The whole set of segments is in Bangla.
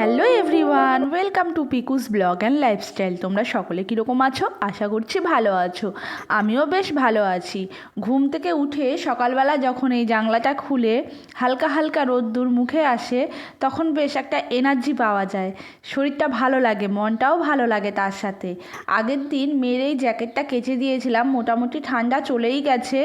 Hello everyone, welcome to Piku's blog and lifestyle. তোমরা সকলে কীরকম আছো? আশা করছি ভালো আছো। আমিও বেশ ভালো আছি। ঘুম থেকে উঠে সকালবেলা যখন এই জানলাটা খুলে হালকা হালকা রোদ্দুর মুখে আসে, তখন বেশ একটা এনার্জি পাওয়া যায়। শরীরটা ভালো লাগে, মনটাও ভালো লাগে তার সাথে। আগের দিন মেয়ের এই জ্যাকেটটা কেচে দিয়েছিলাম, মোটামুটি ঠান্ডা চলেই গেছে।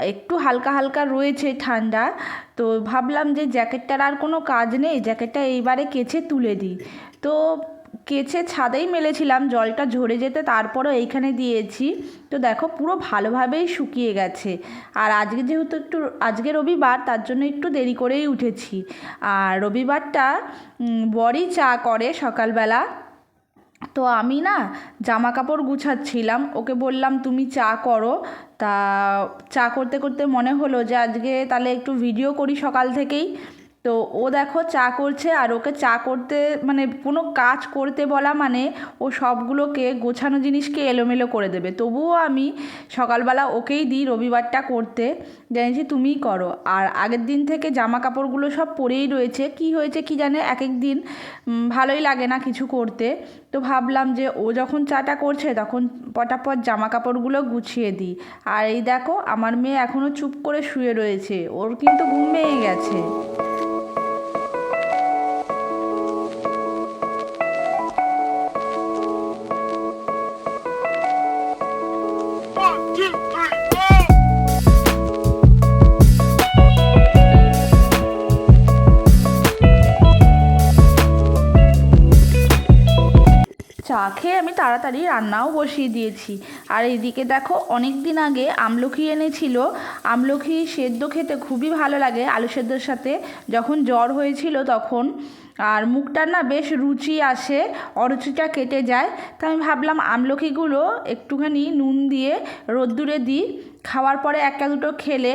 একটু হালকা হালকা রয়েছে ঠান্ডা, তো ভাবলাম যে জ্যাকেটটার আর কোনো কাজ নেই, জ্যাকেটটা এইবারে কেচে তুলে দিই। তো কেচে ছাদেই মেলেছিলাম, জলটা ঝরে যেতে তারপরও এইখানে দিয়েছি। তো দেখো পুরো ভালোভাবেই শুকিয়ে গেছে। আর আজকে যেহেতু একটু, আজকে রবিবার, তার জন্য একটু দেরি করেই উঠেছি। আর রবিবারটা বরই চা করে সকালবেলা। তো আমি না জামা কাপড় গুছাচ্ছিলাম। ওকে বললাম, তুমি চা করো। তা চা করতে করতে মনে হলো যে আজকে তাহলে একটু ভিডিও করি সকাল থেকেই। তো ও দেখো চা করছে আর ওকে চা করতে মানে কোনো কাজ করতে বলা মানে ও সবগুলোকে গোছানো জিনিসকে এলোমেলো করে দেবে। তবুও আমি সকালবেলা ওকেই দিই রবিবারটা করতে জানিছি তুমিই করো। আর আগের দিন থেকে জামা কাপড়গুলো সব পরেই রয়েছে। কি হয়েছে কি জানে? এক এক দিন ভালোই লাগে না কিছু করতে। তো ভাবলাম যে ও যখন চাটা করছে তখন পটাপট জামা কাপড়গুলো গুছিয়ে দিই। আর এই দেখো, আমার মেয়ে এখনও চুপ করে শুয়ে রয়েছে। ওর কিন্তু ঘুম ভেঙে গেছে। চা খেয়ে আমি তাড়াতাড়ি রান্নাও বসিয়ে দিয়েছি। আর এইদিকে দেখো অনেক দিন আগে আমলকি এনেছিল। আমলকি সেদ্ধ খেতে খুবই ভালো লাগে আলু সেদ্ধর সাথে। যখন জ্বর হয়েছিল তখন। আর মুখটার না বেশ রুচি আসে, অরুচিটা কেটে যায়। তাই আমি ভাবলাম আমলকিগুলো একটুখানি নুন দিয়ে রোদ্দুরে দিই। খাওয়ার পরে একটা দুটো খেলে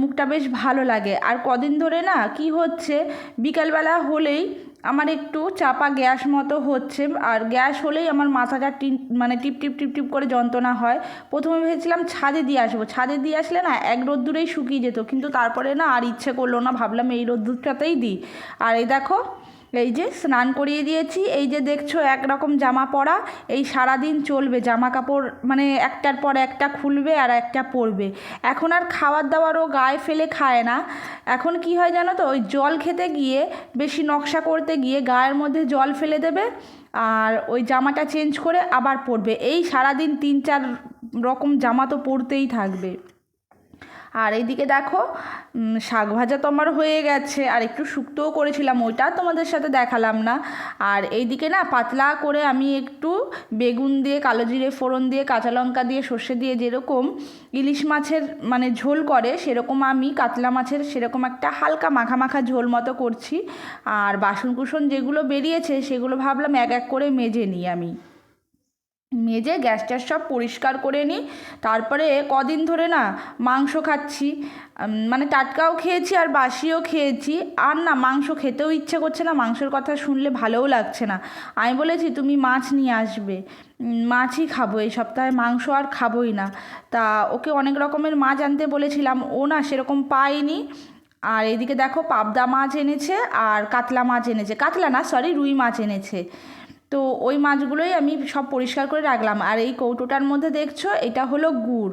মুখটা বেশ ভালো লাগে। আর কদিন ধরে না কি হচ্ছে, বিকালবেলা হলেই আমার একটু চাপা গ্যাস মতো হচ্ছে, আর গ্যাস হলেই আমার মাথাটা মানে টিপ টিপ টিপ টিপ করে যন্ত্রণা হয়। প্রথমে ভেবেছিলাম ছাদে দিয়ে আসব। ছাদে দিয়ে আসলে না এক রোদ্দুরেই শুকিয়ে যেত, কিন্তু তারপরে না আর ইচ্ছে করল না, ভাবলাম এই রোদ্দুরটাতেই দিই। আর এই দেখো এই যে স্নান করিয়ে দিয়েছি, এই যে দেখছ একরকম জামা পরা, এই সারাদিন চলবে জামা কাপড় মানে একটার পর একটা খুলবে আর একটা পরবে। এখন আর খাবার দাবারও গায়ে ফেলে খায় না। এখন কি হয় জানো তো, ওই জল খেতে গিয়ে, বেশি নকশা করতে গিয়ে গায়ের মধ্যে জল ফেলে দেবে আর ওই জামাটা চেঞ্জ করে আবার পরবে। এই সারাদিন তিন চার রকম জামা তো পরতেই থাকবে। আর এইদিকে দেখো শাক ভাজা তো আমার হয়ে গেছে, আর একটু শুক্তোও করেছিলাম ওইটা তোমাদের সাথে দেখালাম না। আর এইদিকে না, পাতলা করে আমি একটু বেগুন দিয়ে, কালো জিরে ফোড়ন দিয়ে, কাঁচা লঙ্কা দিয়ে, সর্ষে দিয়ে যেরকম ইলিশ মাছের মানে ঝোল করে, সেরকম আমি কাতলা মাছের সেরকম একটা হালকা মাখা মাখা ঝোল মতো করছি। আর বাসন কুসন যেগুলো বেরিয়েছে, সেগুলো ভাবলাম এক এক করে মেজে নিই আমি। মেজে গ্যাস ট্যাস সব পরিষ্কার করে নিই। তারপরে কদিন ধরে না মাংস খাচ্ছি। মানে টাটকাও খেয়েছি আর বাসিও খেয়েছি। আর না মাংস খেতেও ইচ্ছে করছে না, মাংসের কথা শুনলে ভালোও লাগছে না। আমি বলেছি, তুমি মাছ নিয়ে আসবে। মাছই খাব, এই সপ্তাহে মাংস আর খাবোই না। তা ওকে অনেক রকমের মাছ আনতে বলেছিলাম, ও না সেরকম পায়নি। আর এদিকে দেখো পাবদা মাছ এনেছে আর কাতলা মাছ এনেছে। কাতলা না সরি রুই মাছ এনেছে। তো ওই মাছগুলোই আমি সব পরিষ্কার করে রাখলাম। আর এই কৌটোটার মধ্যে দেখছ, এটা হলো গুড়।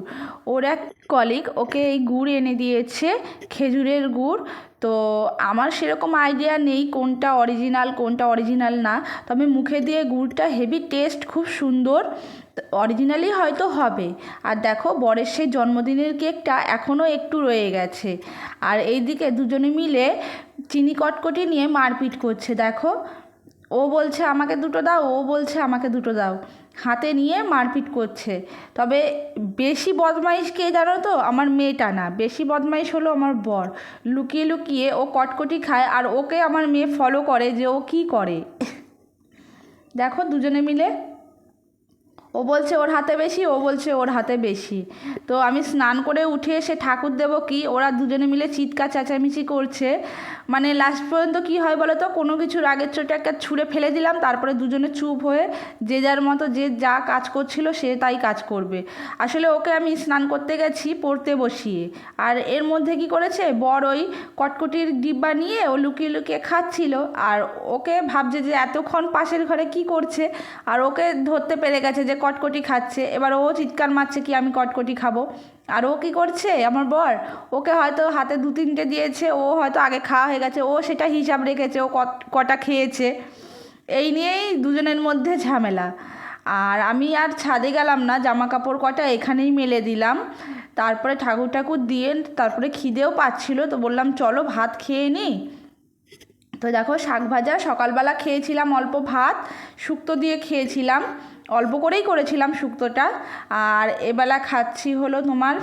ওর এক কলিগ ওকে এই গুড় এনে দিয়েছে, খেজুরের গুড়। তো আমার সেরকম আইডিয়া নেই কোনটা অরিজিনাল কোনটা অরিজিনাল না। তবে মুখে দিয়ে গুড়টা হেভি টেস্ট খুব সুন্দর। অরিজিনালি হয়তো হবে। আর দেখো, বরের সেই জন্মদিনের কেকটা এখনও একটু রয়ে গেছে। আর এইদিকে দুজনে মিলে চিনি কটকটি নিয়ে মারপিট করছে, দেখো। ও বলছে, আমাকে দুটো দাও। ও বলছে, আমাকে দুটো দাও। হাতে নিয়ে মারপিট করছে। তবে বেশি বদমাইশ কে জানো তো? আমার মেয়েটা না। বেশি বদমাইশ হলো আমার বর। লুকিয়ে লুকিয়ে ও কটকটি খায় আর ওকে আমার মেয়ে ফলো করে যে ও কি করে। দেখো দুজনে মিলে ও বলছে ওর হাতে বেশি, ও বলছে ওর হাতে বেশি। তো আমি স্নান করে উঠে এসে ঠাকুর দেবো কি? ওরা দুজনে মিলে চিৎকার চেঁচামেচি করছে। মানে লাস্ট পর্যন্ত কি হয় বলো তো? কোনো কিছু রাগের চোটে একটা ছুঁড়ে ফেলে দিলাম, তারপরে দুজনে চুপ হয়ে যে যার মতো যে যা কাজ করছিল সে তাই কাজ করবে। আসলে ওকে আমি স্নান করতে গেছি, পড়তে বসিয়ে। আর এর মধ্যে কি করেছে? বড় ওই কটকটির ডিব্বা নিয়ে ও লুকিয়ে লুকিয়ে খাচ্ছিল। আর ওকে ভাবছে যে এতক্ষণ পাশের ঘরে কি করছে? আর ওকে ধরতে পেরে গেছে যে কটকটি খাচ্ছে। এবার ও চিৎকার মারছে কি আমি কটকটি খাব। আর ও কী করছে? আমার বর, ওকে হয়তো হাতে দু তিনটে দিয়েছে, ও হয়তো আগে খাওয়া হয়ে গেছে, ও সেটা হিসাব রেখেছে, ও কটা খেয়েছে। এই নিয়েই দুজনের মধ্যে ঝামেলা। আর আমি আর ছাদে গেলাম না জামা কাপড় কটা এখানেই মেলে দিলাম। তারপরে ঠাকুর ঠাকুর দিয়ে তারপরে খিদেও পাচ্ছিল, তো বললাম, চলো ভাত খেয়ে নিই তো দেখো, শাক ভাজা সকালবেলা খেয়েছিলাম অল্প ভাত, শুক্তো দিয়ে খেয়েছিলাম। অল্প করেই করেছিলাম শুক্তোটা। আর এবেলা খাচ্ছি হলো তোমার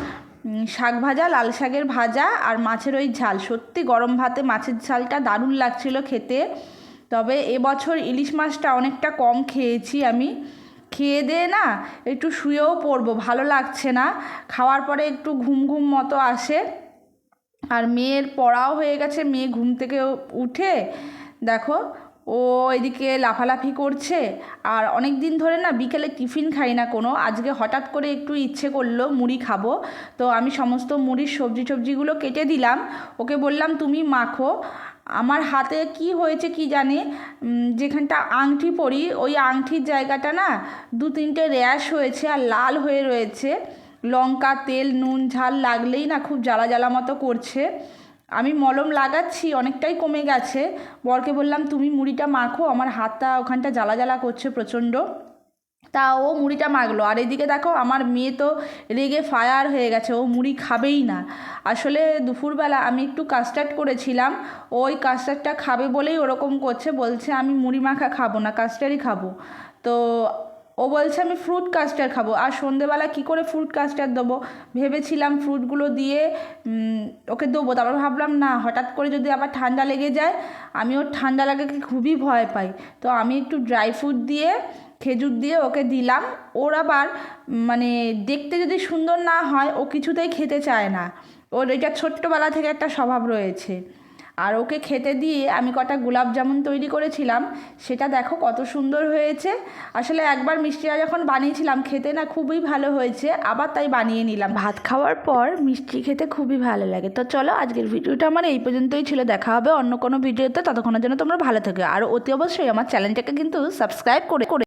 শাক ভাজা, লাল শাকের ভাজা আর মাছের ওই ঝাল। সত্যি গরম ভাতে মাছের ঝালটা দারুণ লাগছিল খেতে। তবে এবছর ইলিশ মাছটা অনেকটা কম খেয়েছি আমি। খেয়ে দিয়ে না একটু শুয়েও পড়ব, ভালো লাগছে না। খাওয়ার পরে একটু ঘুম ঘুম মতো আসে। আর মেয়ের পড়াও হয়ে গেছে, মেয়ে ঘুম থেকে উঠে দেখো ও এদিকে লাফালাফি করছে। আর অনেক দিন ধরে না বিকেলে টিফিন খাই না কোনো। আজকে হঠাৎ করে একটু ইচ্ছে করল মুড়ি খাব। তো আমি সমস্ত মুড়ির সবজি টবজিগুলো কেটে দিলাম। ওকে বললাম, তুমি মাখো। আমার হাতে কি হয়েছে কি জানি যেখানটা আংটি পরি, ওই আংটির জায়গাটা না দু তিনটে র্যাশ হয়েছে আর লাল হয়ে রয়েছে। লঙ্কা, তেল, নুন, ঝাল লাগলেই না খুব জ্বালা জ্বালা মতো করছে। আমি মলম লাগাচ্ছি, অনেকটাই কমে গেছে। বরকে বললাম, তুমি মুড়িটা মাখো, আমার হাতটা ওখানটা জ্বালা জ্বালা করছে প্রচণ্ড। তা ও মুড়িটা মাখলো। আর এদিকে দেখো, আমার মেয়ে তো রেগে ফায়ার হয়ে গেছে, ও মুড়ি খাবেই না। আসলে দুপুরবেলা আমি একটু কাস্টার্ড করেছিলাম, ওই কাস্টার্ডটা খাবে বলেই ওরকম করছে, বলছে আমি মুড়ি মাখা খাব না, কাস্টার্ডই খাব। তো ও বলছে, আমি ফ্রুট কাস্টার খাব। আর সন্ধেবেলা কী করে ফ্রুট কাস্টার দেবো? ভেবেছিলাম ফ্রুটগুলো দিয়ে ওকে দেবো। তারপর ভাবলাম, না, হঠাৎ করে যদি আবার ঠান্ডা লেগে যায় আমি ওর ঠান্ডা লাগাকে খুবই ভয় পাই। তো আমি একটু ড্রাই ফ্রুট দিয়ে, খেজুর দিয়ে ওকে দিলাম। ওর আবার মানে দেখতে যদি সুন্দর না হয়, ও কিছুতেই খেতে চায় না। ওর এটা ছোট্টবেলা থেকে একটা স্বভাব রয়েছে। আর ওকে খেতে দিয়ে আমি কটা গোলাপ জামুন তৈরি করেছিলাম, সেটা দেখো কত সুন্দর হয়েছে। আসলে একবার মিষ্টিটা যখন বানিয়েছিলাম, খেতে না খুবই ভালো হয়েছে, আবার তাই বানিয়ে নিলাম। ভাত খাওয়ার পর মিষ্টি খেতে খুবই ভালো লাগে। তো চলো আজকের ভিডিওটা আমার এই পর্যন্তই ছিল, দেখা হবে অন্য কোনো ভিডিওতে, ততক্ষণের জন্য তোমরা ভালো থেকো। আর অতি অবশ্যই আমার চ্যানেলটাকে কিন্তু সাবস্ক্রাইব করে করে